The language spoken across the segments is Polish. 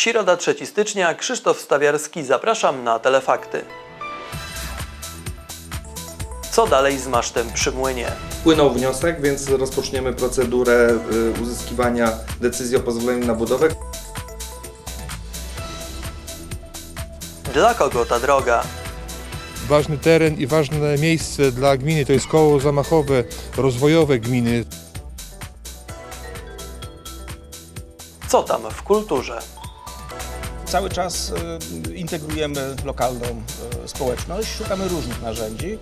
Środa 3 stycznia, Krzysztof Stawiarski, zapraszam na Telefakty. Co dalej z masztem przy młynie? Wpłynął wniosek, więc rozpoczniemy procedurę y, uzyskiwania decyzji o pozwoleniu na budowę. Dla kogo ta droga? Ważny teren i ważne miejsce dla gminy to jest koło zamachowe, rozwojowe gminy. Co tam w kulturze? Cały czas y, integrujemy lokalną y, społeczność, szukamy różnych narzędzi.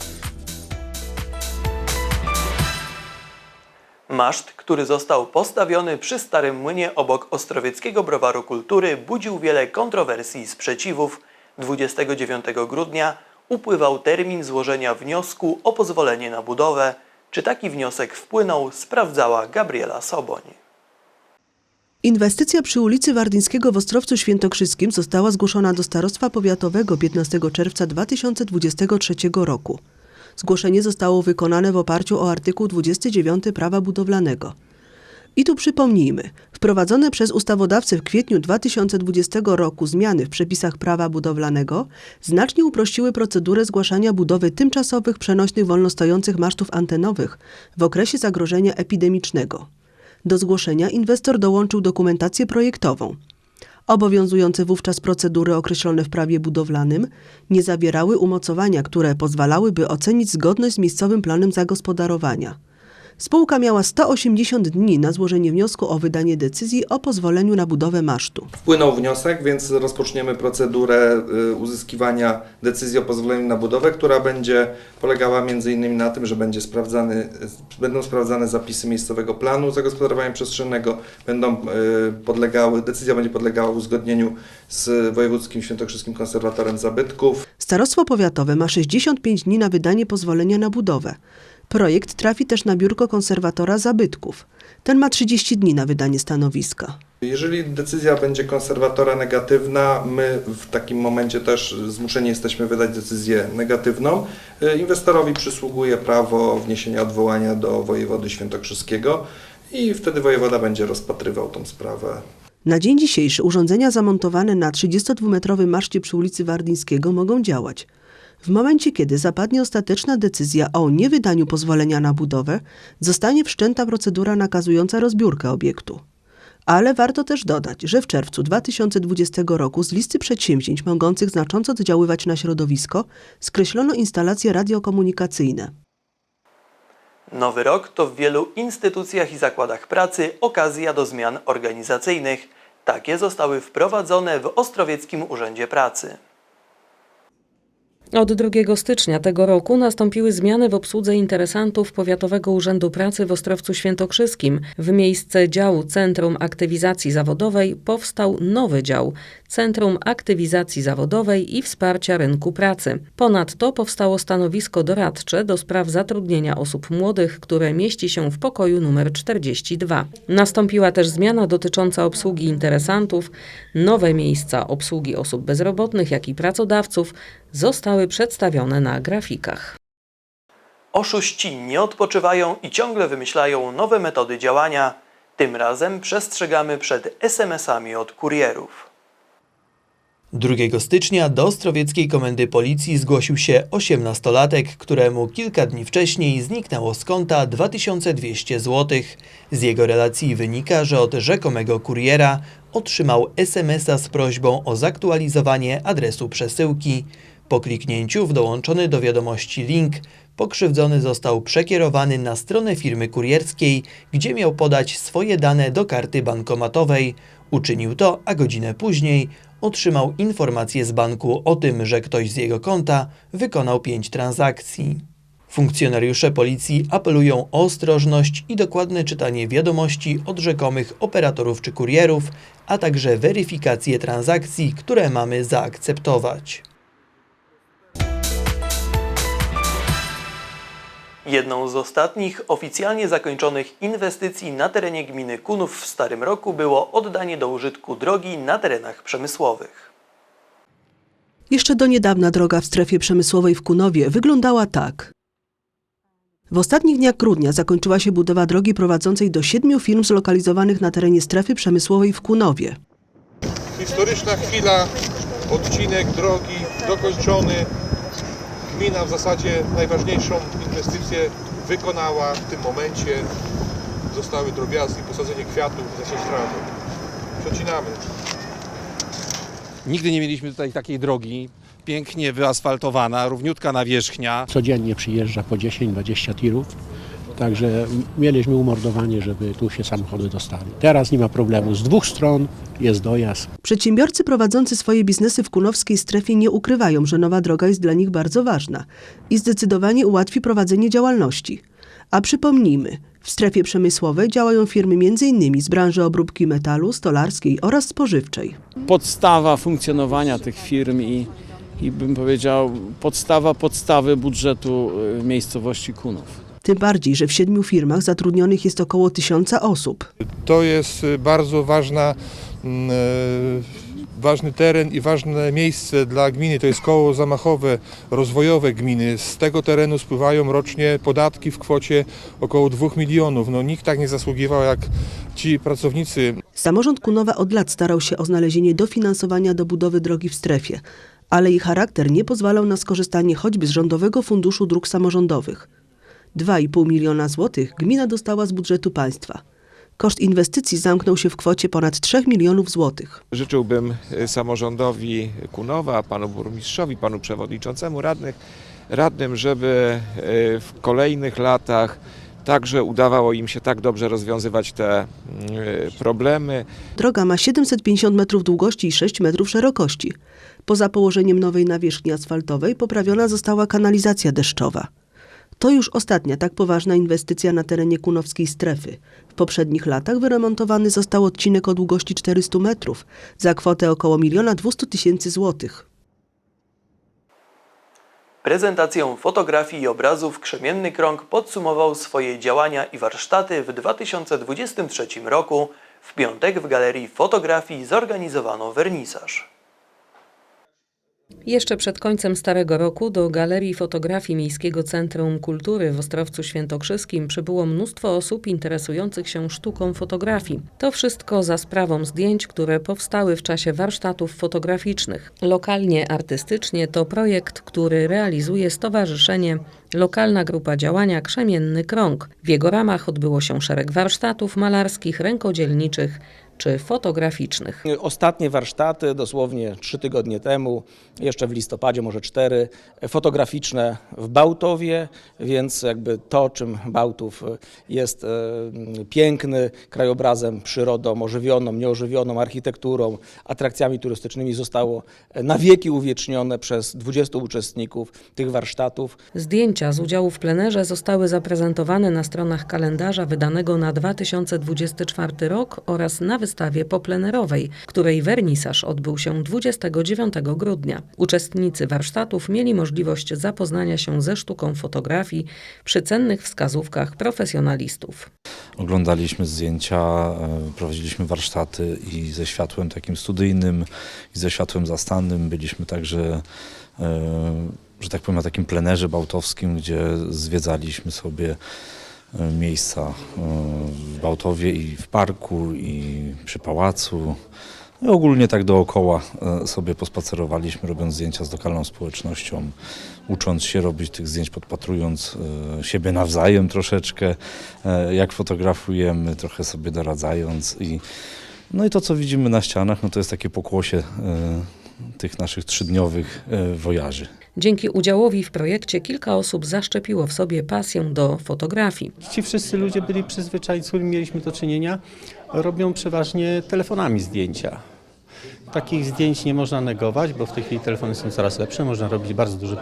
Maszt, który został postawiony przy Starym Młynie obok Ostrowieckiego Browaru Kultury, budził wiele kontrowersji i sprzeciwów. 29 grudnia upływał termin złożenia wniosku o pozwolenie na budowę. Czy taki wniosek wpłynął, sprawdzała Gabriela Soboń. Inwestycja przy ulicy Wardyńskiego w Ostrowcu Świętokrzyskim została zgłoszona do Starostwa Powiatowego 15 czerwca 2023 roku. Zgłoszenie zostało wykonane w oparciu o artykuł 29 Prawa Budowlanego. I tu przypomnijmy, wprowadzone przez ustawodawcę w kwietniu 2020 roku zmiany w przepisach prawa budowlanego znacznie uprościły procedurę zgłaszania budowy tymczasowych przenośnych wolnostojących masztów antenowych w okresie zagrożenia epidemicznego. Do zgłoszenia inwestor dołączył dokumentację projektową. Obowiązujące wówczas procedury określone w prawie budowlanym nie zawierały umocowania, które pozwalałyby ocenić zgodność z miejscowym planem zagospodarowania. Spółka miała 180 dni na złożenie wniosku o wydanie decyzji o pozwoleniu na budowę masztu. Wpłynął wniosek, więc rozpoczniemy procedurę y, uzyskiwania decyzji o pozwoleniu na budowę, która będzie polegała m.in. na tym, że będzie sprawdzany, y, będą sprawdzane zapisy miejscowego planu zagospodarowania przestrzennego, będą y, podlegały, decyzja będzie podlegała uzgodnieniu z Wojewódzkim Świętokrzyskim Konserwatorem Zabytków. Starostwo powiatowe ma 65 dni na wydanie pozwolenia na budowę. Projekt trafi też na biurko konserwatora zabytków. Ten ma 30 dni na wydanie stanowiska. Jeżeli decyzja będzie konserwatora negatywna, my w takim momencie też zmuszeni jesteśmy wydać decyzję negatywną. Y, Inwestorowi przysługuje prawo wniesienia odwołania do wojewody świętokrzyskiego i wtedy wojewoda będzie rozpatrywał tą sprawę. Na dzień dzisiejszy urządzenia zamontowane na 32-metrowym maszcie przy ulicy Wardyńskiego mogą działać. W momencie, kiedy zapadnie ostateczna decyzja o niewydaniu pozwolenia na budowę, zostanie wszczęta procedura nakazująca rozbiórkę obiektu. Ale warto też dodać, że w czerwcu 2020 roku z listy przedsięwzięć mogących znacząco oddziaływać na środowisko skreślono instalacje radiokomunikacyjne. Nowy rok to w wielu instytucjach i zakładach pracy okazja do zmian organizacyjnych. Takie zostały wprowadzone w Ostrowieckim Urzędzie Pracy. Od 2 stycznia tego roku nastąpiły zmiany w obsłudze interesantów Powiatowego Urzędu Pracy w Ostrowcu Świętokrzyskim. W miejsce działu Centrum Aktywizacji Zawodowej powstał nowy dział Centrum Aktywizacji Zawodowej i Wsparcia Rynku Pracy. Ponadto powstało stanowisko doradcze do spraw zatrudnienia osób młodych, które mieści się w pokoju numer 42. Nastąpiła też zmiana dotycząca obsługi interesantów. Nowe miejsca obsługi osób bezrobotnych, jak i pracodawców zostały przedstawione na grafikach. Oszuści nie odpoczywają i ciągle wymyślają nowe metody działania. Tym razem przestrzegamy przed SMS-ami od kurierów. 2 stycznia do Ostrowieckiej Komendy Policji zgłosił się 18-latek, któremu kilka dni wcześniej zniknęło z konta 2200 zł. Z jego relacji wynika, że od rzekomego kuriera otrzymał SMS-a z prośbą o zaktualizowanie adresu przesyłki. Po kliknięciu w dołączony do wiadomości link pokrzywdzony został przekierowany na stronę firmy kurierskiej, gdzie miał podać swoje dane do karty bankomatowej. Uczynił to, a godzinę później otrzymał informację z banku o tym, że ktoś z jego konta wykonał pięć transakcji. Funkcjonariusze policji apelują o ostrożność i dokładne czytanie wiadomości od rzekomych operatorów czy kurierów, a także weryfikację transakcji, które mamy zaakceptować. Jedną z ostatnich oficjalnie zakończonych inwestycji na terenie gminy Kunów w Starym Roku było oddanie do użytku drogi na terenach przemysłowych. Jeszcze do niedawna droga w strefie przemysłowej w Kunowie wyglądała tak. W ostatnich dniach grudnia zakończyła się budowa drogi prowadzącej do siedmiu firm zlokalizowanych na terenie strefy przemysłowej w Kunowie. historyczna chwila, odcinek drogi dokończony. Gmina w zasadzie najważniejszą inwestycję wykonała w tym momencie. Zostały drobiazgi, posadzenie kwiatów, zasieć trawę. Przecinamy. Nigdy nie mieliśmy tutaj takiej drogi, pięknie wyasfaltowana, równiutka nawierzchnia. Codziennie przyjeżdża po 10-20 tirów, także mieliśmy umordowanie, żeby tu się samochody dostały. Teraz nie ma problemu, z dwóch stron jest dojazd. Przedsiębiorcy prowadzący swoje biznesy w kunowskiej strefie nie ukrywają, że nowa droga jest dla nich bardzo ważna i zdecydowanie ułatwi prowadzenie działalności. A przypomnijmy, w strefie przemysłowej działają firmy m.in. z branży obróbki metalu, stolarskiej oraz spożywczej. podstawa funkcjonowania tych firm i, i bym powiedział podstawa podstawy budżetu y, miejscowości Kunów. Tym bardziej, że w siedmiu firmach zatrudnionych jest około tysiąca osób. To jest y, bardzo ważna, mm, e, ważny teren i ważne miejsce dla gminy. To jest koło zamachowe, rozwojowe gminy. Z tego terenu spływają rocznie podatki w kwocie około 2 milionów. No, nikt tak nie zasługiwał jak ci pracownicy Samorząd Kunowa od lat starał się o znalezienie dofinansowania do budowy drogi w strefie, ale jej charakter nie pozwalał na skorzystanie choćby z Rządowego Funduszu Dróg Samorządowych. 2,5 miliona złotych gmina dostała z budżetu państwa. Koszt inwestycji zamknął się w kwocie ponad 3 milionów złotych. Życzyłbym y, samorządowi Kunowa, panu burmistrzowi, panu przewodniczącemu radnych, radnym, żeby y, w kolejnych latach także udawało im się tak dobrze rozwiązywać te y, problemy. Droga ma 750 metrów długości i 6 metrów szerokości. Poza położeniem nowej nawierzchni asfaltowej poprawiona została kanalizacja deszczowa. To już ostatnia tak poważna inwestycja na terenie kunowskiej strefy. W poprzednich latach wyremontowany został odcinek o długości 400 metrów za kwotę około 1 200 tysięcy złotych. Prezentacją fotografii i obrazów Krzemienny Krąg podsumował swoje działania i warsztaty w 2023 roku. W piątek w Galerii Fotografii zorganizowano wernisaż. Jeszcze przed końcem starego roku do Galerii Fotografii Miejskiego Centrum Kultury w Ostrowcu Świętokrzyskim przybyło mnóstwo osób interesujących się sztuką fotografii. To wszystko za sprawą zdjęć, które powstały w czasie warsztatów fotograficznych. Lokalnie artystycznie to projekt, który realizuje Stowarzyszenie Lokalna Grupa Działania Krzemienny Krąg. W jego ramach odbyło się szereg warsztatów malarskich, rękodzielniczych czy fotograficznych. Ostatnie warsztaty, dosłownie trzy tygodnie temu, jeszcze w listopadzie, może cztery, fotograficzne w Bałtowie, więc jakby to, czym Bałtów jest e, piękny, krajobrazem, przyrodą, ożywioną, nieożywioną, architekturą, atrakcjami turystycznymi zostało na wieki uwiecznione przez 20 uczestników tych warsztatów. Zdjęcia z udziału w plenerze zostały zaprezentowane na stronach kalendarza wydanego na 2024 rok oraz na wystawie poplenerowej, której wernisaż odbył się 29 grudnia. Uczestnicy warsztatów mieli możliwość zapoznania się ze sztuką fotografii przy cennych wskazówkach profesjonalistów. Oglądaliśmy zdjęcia, e, prowadziliśmy warsztaty i ze światłem takim studyjnym, i ze światłem zastannym. Byliśmy także, e, że tak powiem, na takim plenerze bałtowskim, gdzie zwiedzaliśmy sobie e, miejsca e, w Bałtowie i w parku, i przy pałacu. No i ogólnie tak dookoła e, sobie pospacerowaliśmy, robiąc zdjęcia z lokalną społecznością, ucząc się robić tych zdjęć, podpatrując siebie nawzajem troszeczkę, jak fotografujemy, trochę sobie doradzając. I, no i to, co widzimy na ścianach, no to jest takie pokłosie tych naszych trzydniowych e, wojaży. Dzięki udziałowi w projekcie kilka osób zaszczepiło w sobie pasję do fotografii. Ci wszyscy ludzie byli przyzwyczajeni, z którymi mieliśmy do czynienia, robią przeważnie telefonami zdjęcia. Takich zdjęć nie można negować, bo w tej chwili telefony są coraz lepsze, można robić bardzo duże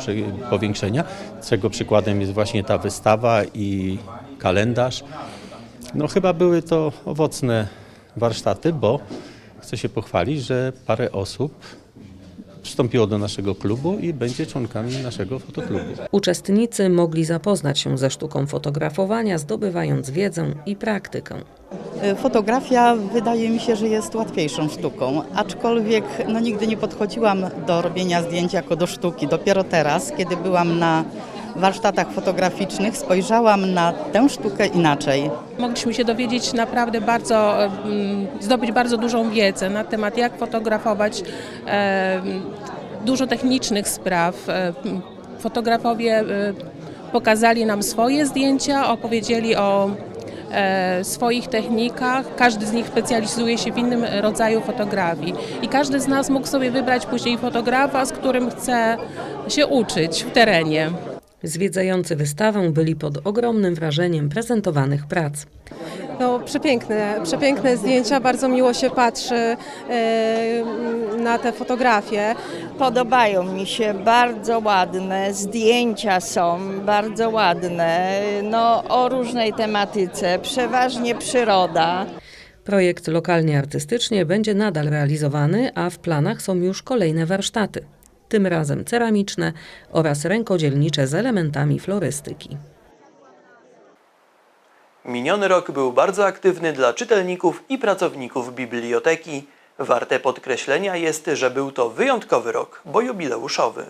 powiększenia, czego przykładem jest właśnie ta wystawa i kalendarz. No chyba były to owocne warsztaty, bo chcę się pochwalić, że parę osób wstąpiło do naszego klubu i będzie członkami naszego fotoklubu. Uczestnicy mogli zapoznać się ze sztuką fotografowania, zdobywając wiedzę i praktykę. Fotografia wydaje mi się, że jest łatwiejszą sztuką, aczkolwiek no, nigdy nie podchodziłam do robienia zdjęć jako do sztuki. Dopiero teraz, kiedy byłam na warsztatach fotograficznych spojrzałam na tę sztukę inaczej. Mogliśmy się dowiedzieć naprawdę bardzo, zdobyć bardzo dużą wiedzę na temat jak fotografować, dużo technicznych spraw. E, Fotografowie e, pokazali nam swoje zdjęcia, opowiedzieli o e, swoich technikach. Każdy z nich specjalizuje się w innym rodzaju fotografii i każdy z nas mógł sobie wybrać później fotografa, z którym chce się uczyć w terenie. Zwiedzający wystawę byli pod ogromnym wrażeniem prezentowanych prac. No, przepiękne, przepiękne zdjęcia, bardzo miło się patrzy e, na te fotografie. Podobają mi się, bardzo ładne, zdjęcia są bardzo ładne, no o różnej tematyce, przeważnie przyroda. Projekt lokalnie artystycznie będzie nadal realizowany, a w planach są już kolejne warsztaty. Tym razem ceramiczne oraz rękodzielnicze z elementami florystyki. Miniony rok był bardzo aktywny dla czytelników i pracowników biblioteki. Warte podkreślenia jest, że był to wyjątkowy rok, bo jubileuszowy.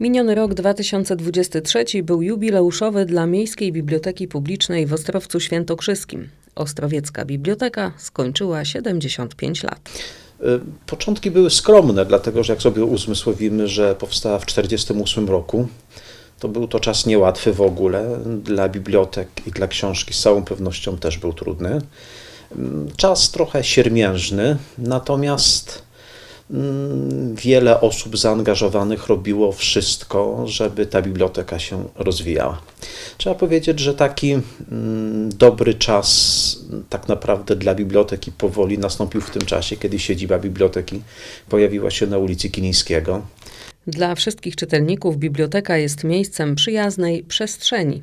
Miniony rok 2023 był jubileuszowy dla Miejskiej Biblioteki Publicznej w Ostrowcu Świętokrzyskim. Ostrowiecka Biblioteka skończyła 75 lat. Początki były skromne, dlatego że jak sobie uzmysłowimy, że powstała w 1948 roku, to był to czas niełatwy w ogóle. Dla bibliotek i dla książki z całą pewnością też był trudny. Czas trochę siermiężny, natomiast mm, wiele osób zaangażowanych robiło wszystko, żeby ta biblioteka się rozwijała. Trzeba powiedzieć, że taki mm, dobry czas tak naprawdę dla biblioteki powoli nastąpił w tym czasie, kiedy siedziba biblioteki pojawiła się na ulicy Kilińskiego. Dla wszystkich czytelników biblioteka jest miejscem przyjaznej przestrzeni.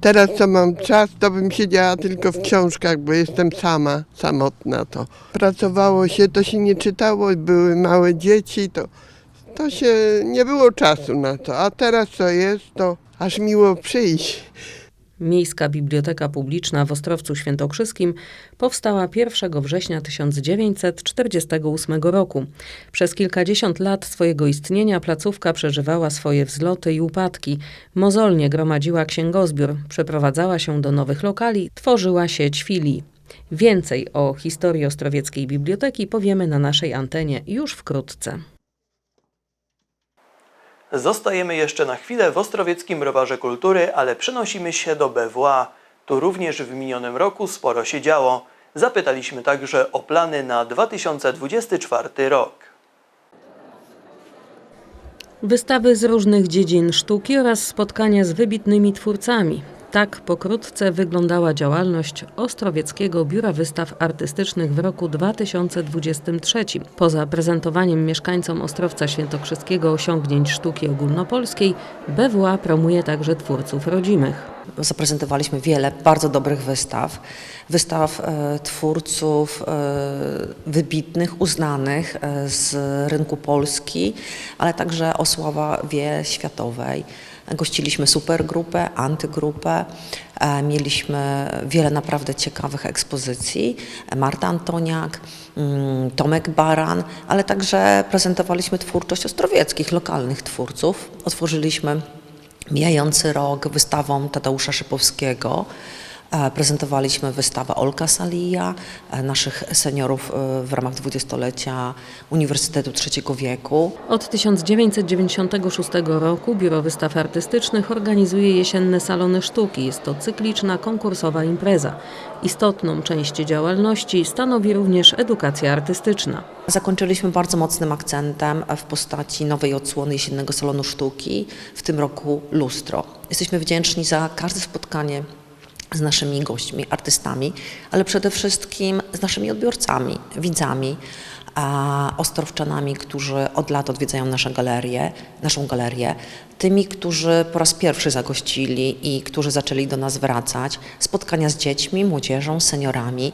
Teraz co mam czas, to bym siedziała tylko w książkach, bo jestem sama, samotna to. Pracowało się, to się nie czytało, były małe dzieci, to, to się nie było czasu na to. A teraz co jest, to aż miło przyjść. Miejska Biblioteka Publiczna w Ostrowcu Świętokrzyskim powstała 1 września 1948 roku. Przez kilkadziesiąt lat swojego istnienia placówka przeżywała swoje wzloty i upadki. Mozolnie gromadziła księgozbiór, przeprowadzała się do nowych lokali, tworzyła sieć filii. Więcej o historii Ostrowieckiej Biblioteki powiemy na naszej antenie już wkrótce. Zostajemy jeszcze na chwilę w Ostrowieckim Browarze Kultury, ale przenosimy się do BWA. Tu również w minionym roku sporo się działo. Zapytaliśmy także o plany na 2024 rok. Wystawy z różnych dziedzin sztuki oraz spotkania z wybitnymi twórcami. Tak pokrótce wyglądała działalność Ostrowieckiego Biura Wystaw Artystycznych w roku 2023. Poza prezentowaniem mieszkańcom Ostrowca Świętokrzyskiego osiągnięć sztuki ogólnopolskiej, BWA promuje także twórców rodzimych. Zaprezentowaliśmy wiele bardzo dobrych wystaw, wystaw e, twórców e, wybitnych, uznanych e, z rynku Polski, ale także o sławie światowej. Gościliśmy supergrupę, antygrupę, e, mieliśmy wiele naprawdę ciekawych ekspozycji. Marta Antoniak, mm, Tomek Baran, ale także prezentowaliśmy twórczość ostrowieckich, lokalnych twórców. Otworzyliśmy mijający rok wystawą Tadeusza Szypowskiego. E, Prezentowaliśmy wystawę Olka Salija, e, naszych seniorów e, w ramach dwudziestolecia Uniwersytetu Trzeciego Wieku. Od 1996 roku Biuro Wystaw Artystycznych organizuje jesienne salony sztuki. Jest to cykliczna, konkursowa impreza. Istotną część działalności stanowi również edukacja artystyczna. Zakończyliśmy bardzo mocnym akcentem w postaci nowej odsłony jesiennego salonu sztuki, w tym roku lustro. Jesteśmy wdzięczni za każde spotkanie z naszymi gośćmi, artystami, ale przede wszystkim z naszymi odbiorcami, widzami, a ostrowczanami, którzy od lat odwiedzają nasze galerie, naszą galerię, tymi, którzy po raz pierwszy zagościli i którzy zaczęli do nas wracać, spotkania z dziećmi, młodzieżą, seniorami.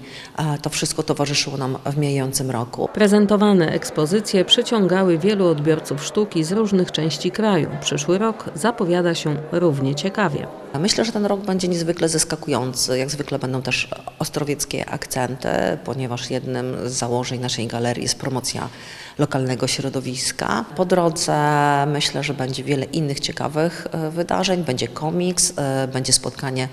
To wszystko towarzyszyło nam w mijającym roku. Prezentowane ekspozycje przyciągały wielu odbiorców sztuki z różnych części kraju. Przyszły rok zapowiada się równie ciekawie. Myślę, że ten rok będzie niezwykle zaskakujący. Jak zwykle będą też ostrowieckie akcenty. ponieważ jednym z założeń naszej galerii jest promocja lokalnego środowiska. Po drodze myślę, że będzie wiele innych ciekawych e, wydarzeń. Będzie komiks, e, będzie spotkanie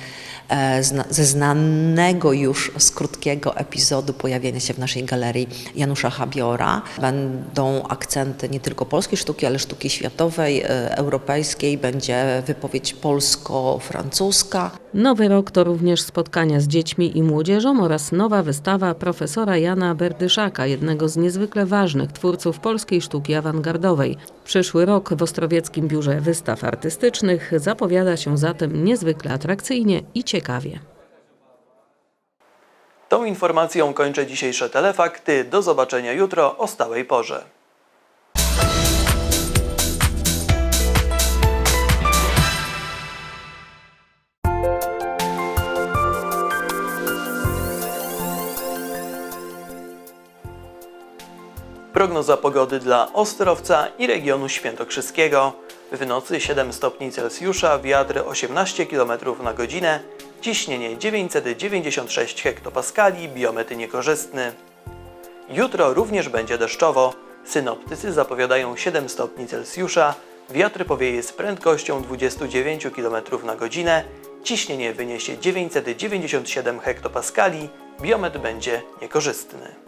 e, ze znanego już z krótkiego epizodu pojawienia się w naszej galerii Janusza Habiora. Będą akcenty nie tylko polskiej sztuki, ale sztuki światowej, europejskiej. Będzie wypowiedź polsko-francuska. Nowy rok to również spotkania z dziećmi i młodzieżą oraz nowa wystawa profesora Jana Berdyszaka, jednego z niezwykle ważnych twórców polskiej sztuki awangardowej. Przyszły rok w Ostrowieckim Biurze Wystaw Artystycznych zapowiada się zatem niezwykle atrakcyjnie i ciekawie. Tą informacją kończę dzisiejsze telefakty. Do zobaczenia jutro o stałej porze. Prognoza pogody dla Ostrowca i regionu świętokrzyskiego. W nocy 7 stopni Celsjusza, wiatr 18 km na godzinę, ciśnienie 996 hektopaskali, biometr niekorzystny. Jutro również będzie deszczowo. Synoptycy zapowiadają 7 stopni Celsjusza, wiatr powieje z prędkością 29 km na godzinę, ciśnienie wyniesie 997 hektopaskali, biometr będzie niekorzystny.